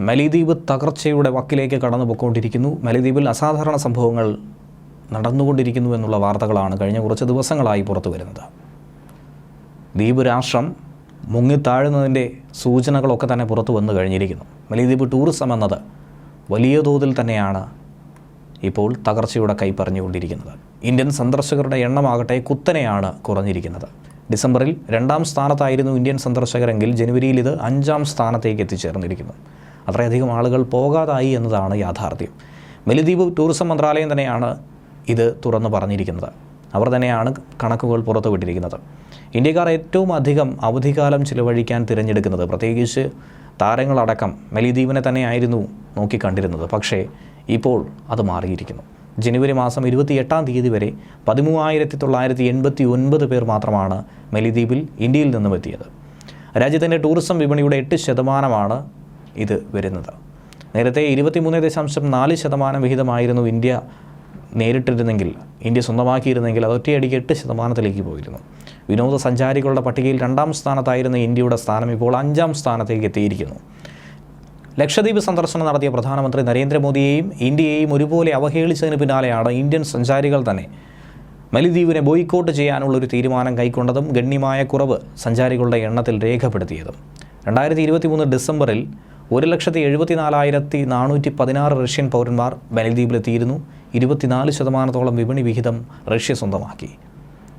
മലിദ്വീപ് തകർച്ചയുടെ വക്കിലേക്ക് കടന്നു പൊയ്ക്കൊണ്ടിരിക്കുന്നു മലിദ്വീപിൽ അസാധാരണ സംഭവങ്ങൾ നടന്നുകൊണ്ടിരിക്കുന്നു എന്നുള്ള വാർത്തകളാണ് കഴിഞ്ഞ കുറച്ച് ദിവസങ്ങളായി പുറത്തു വരുന്നത്. ദ്വീപ് രാഷ്ട്രം മുങ്ങിത്താഴുന്നതിന്റെ സൂചനകളൊക്കെ തന്നെ പുറത്തു വന്നു കഴിഞ്ഞിരിക്കുന്നു. മലിദ്വീപ് ടൂറിസം എന്നത് വലിയ തോതിൽ തന്നെയാണ് ഇപ്പോൾ തകർച്ചയുടെ കൈ പറഞ്ഞുകൊണ്ടിരിക്കുന്നത്. ഇന്ത്യൻ സന്ദർശകരുടെ എണ്ണമാകട്ടെ കുത്തനെയാണ് കുറഞ്ഞിരിക്കുന്നത്. ഡിസംബറിൽ രണ്ടാം സ്ഥാനത്തായിരുന്നു ഇന്ത്യൻ സന്ദർശകരെങ്കിൽ ജനുവരിയിൽ ഇത് അഞ്ചാം സ്ഥാനത്തേക്ക് എത്തിച്ചേർന്നിരിക്കുന്നു. അത്രയധികം ആളുകൾ പോകാതായി എന്നതാണ് യാഥാർത്ഥ്യം. മലിദ്വീപ് ടൂറിസം മന്ത്രാലയം തന്നെയാണ് ഇത് തുറന്നു പറഞ്ഞിരിക്കുന്നത്. അവർ തന്നെയാണ് കണക്കുകൾ പുറത്തുവിട്ടിരിക്കുന്നത് ഇന്ത്യക്കാർ ഏറ്റവും അധികം അവധിക്കാലം ചിലവഴിക്കാൻ തിരഞ്ഞെടുക്കുന്നത് പ്രത്യേകിച്ച് താരങ്ങളടക്കം മലിദ്വീപിനെ തന്നെയായിരുന്നു നോക്കിക്കണ്ടിരുന്നത്. പക്ഷേ ഇപ്പോൾ അത് മാറിയിരിക്കുന്നു. ജനുവരി മാസം ഇരുപത്തിയെട്ടാം തീയതി വരെ പതിമൂവായിരത്തി തൊള്ളായിരത്തി എൺപത്തി ഒൻപത് പേർ മാത്രമാണ് മലിദ്വീപിൽ ഇന്ത്യയിൽ നിന്നും എത്തിയത് രാജ്യത്തിന്റെ ടൂറിസം വിപണിയുടെ എട്ട് ശതമാനമാണ് ഇത് വരുന്നത്. നേരത്തെ ഇരുപത്തിമൂന്ന് ദശാംശം നാല് ശതമാനം വിഹിതമായിരുന്നു ഇന്ത്യ നേരിട്ടിരുന്നെങ്കിൽ ഇന്ത്യ സ്വന്തമാക്കിയിരുന്നെങ്കിൽ അത് ഒറ്റയടിക്ക് എട്ട് ശതമാനത്തിലേക്ക് പോയിരുന്നു. വിനോദസഞ്ചാരികളുടെ പട്ടികയിൽ രണ്ടാം സ്ഥാനത്തായിരുന്ന ഇന്ത്യയുടെ സ്ഥാനം ഇപ്പോൾ അഞ്ചാം സ്ഥാനത്തേക്ക് എത്തിയിരിക്കുന്നു. ലക്ഷദ്വീപ് സന്ദർശനം നടത്തിയ പ്രധാനമന്ത്രി നരേന്ദ്രമോദിയെയും ഇന്ത്യയെയും ഒരുപോലെ അവഹേളിച്ചതിന് പിന്നാലെയാണ് ഇന്ത്യൻ സഞ്ചാരികൾ തന്നെ മലിദ്വീപിനെ ബോയ്ക്കോട്ട് ചെയ്യാനുള്ള ഒരു തീരുമാനം കൈക്കൊണ്ടതും ഗണ്യമായ കുറവ് സഞ്ചാരികളുടെ എണ്ണത്തിൽ രേഖപ്പെടുത്തിയതും. രണ്ടായിരത്തി ഇരുപത്തി മൂന്ന് ഡിസംബറിൽ ഒരു ലക്ഷത്തി എഴുപത്തിനാലായിരത്തി നാനൂറ്റി പതിനാറ് റഷ്യൻ പൗരന്മാർ മലദ്വീപിലെത്തിയിരുന്നു ഇരുപത്തിനാല് ശതമാനത്തോളം വിപണി വിഹിതം റഷ്യ സ്വന്തമാക്കി.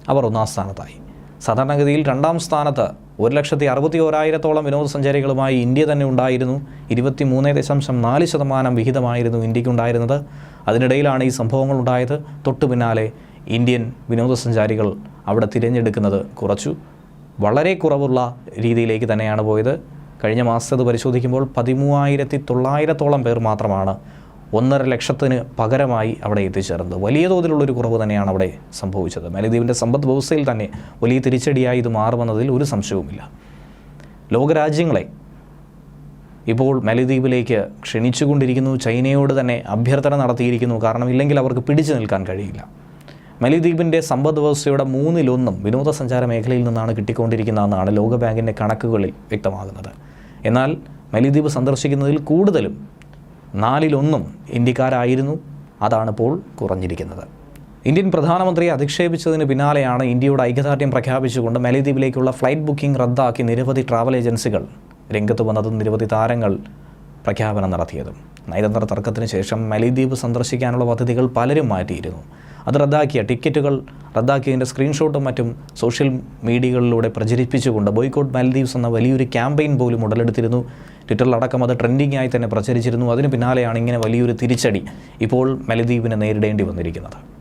അവർ ഒന്നാം സ്ഥാനത്തായി. സാധാരണഗതിയിൽ രണ്ടാം സ്ഥാനത്ത് ഒരു ലക്ഷത്തി അറുപത്തി ഓരായിരത്തോളം വിനോദസഞ്ചാരികളുമായി ഇന്ത്യ തന്നെ ഉണ്ടായിരുന്നു. ഇരുപത്തി മൂന്ന് ദശാംശം നാല് ശതമാനം വിഹിതമായിരുന്നു ഇന്ത്യക്കുണ്ടായിരുന്നത്. അതിനിടയിലാണ് ഈ സംഭവങ്ങൾ ഉണ്ടായത്. തൊട്ടു പിന്നാലെ ഇന്ത്യൻ വിനോദസഞ്ചാരികൾ അവിടെ തിരഞ്ഞെടുക്കുന്നത് കുറച്ചു. വളരെ കുറവുള്ള രീതിയിലേക്ക് തന്നെയാണ് പോയത്. കഴിഞ്ഞ മാസത്തെ പരിശോധിക്കുമ്പോൾ പതിമൂവായിരത്തി തൊള്ളായിരത്തോളം പേർ മാത്രമാണ് ഒന്നര ലക്ഷത്തിന് പകരമായി അവിടെ എത്തിച്ചേർന്നത്. വലിയ തോതിലുള്ളൊരു കുറവ് തന്നെയാണ് അവിടെ സംഭവിച്ചത്. മാലദ്വീപിന്റെ സമ്പദ് വ്യവസ്ഥയിൽ തന്നെ വലിയ തിരിച്ചടിയായി ഇത് മാറുമെന്നതിൽ ഒരു സംശയവുമില്ല. ലോകരാജ്യങ്ങളെ ഇപ്പോൾ മാലദ്വീപിലേക്ക് ക്ഷണിച്ചുകൊണ്ടിരിക്കുന്നു. ചൈനയോട് തന്നെ അഭ്യർത്ഥന നടത്തിയിരിക്കുന്നു. കാരണം ഇല്ലെങ്കിൽ അവർക്ക് പിടിച്ചു നിൽക്കാൻ കഴിയില്ല. മലിദ്വീപിന്റെ സമ്പദ് വ്യവസ്ഥയുടെ മൂന്നിലൊന്നും വിനോദസഞ്ചാര മേഖലയിൽ നിന്നാണ് കിട്ടിക്കൊണ്ടിരിക്കുന്നതെന്നാണ് ലോകബാങ്കിന്റെ കണക്കുകളിൽ വ്യക്തമാകുന്നത്. എന്നാൽ മലിദ്വീപ് സന്ദർശിക്കുന്നതിൽ കൂടുതലും നാലിലൊന്നും ഇന്ത്യക്കാരായിരുന്നു. അതാണിപ്പോൾ കുറഞ്ഞിരിക്കുന്നത്. ഇന്ത്യൻ പ്രധാനമന്ത്രിയെ അധിക്ഷേപിച്ചതിന് പിന്നാലെയാണ് ഇന്ത്യയുടെ ഐക്യദാർഢ്യം പ്രഖ്യാപിച്ചുകൊണ്ട് മലദ്വീപിലേക്കുള്ള ഫ്ലൈറ്റ് ബുക്കിംഗ് റദ്ദാക്കി നിരവധി ട്രാവൽ ഏജൻസികൾ രംഗത്ത് വന്നതും നിരവധി താരങ്ങൾ പ്രഖ്യാപനം നടത്തിയതും. നയതന്ത്ര തർക്കത്തിന് ശേഷം മലിദ്വീപ് സന്ദർശിക്കാനുള്ള പദ്ധതികൾ പലരും മാറ്റിയിരുന്നു. അത് റദ്ദാക്കിയ ടിക്കറ്റുകൾ റദ്ദാക്കിയതിന്റെ സ്ക്രീൻഷോട്ടും മറ്റും സോഷ്യൽ മീഡിയകളിലൂടെ പ്രചരിപ്പിച്ചുകൊണ്ട് ബോയ്ക്കോട്ട് മാലദ്വീപ്സ് എന്ന വലിയൊരു ക്യാമ്പയിൻ പോലും ഉടലെടുത്തിരുന്നു. ട്വിറ്ററിലടക്കം അത് ട്രെൻഡിംഗ് ആയി തന്നെ പ്രചരിച്ചിരുന്നു. അതിന് പിന്നാലെയാണ് ഇങ്ങനെ വലിയൊരു തിരിച്ചടി ഇപ്പോൾ മാലദ്വീപിനെ നേരിടേണ്ടി വന്നിരിക്കുന്നത്.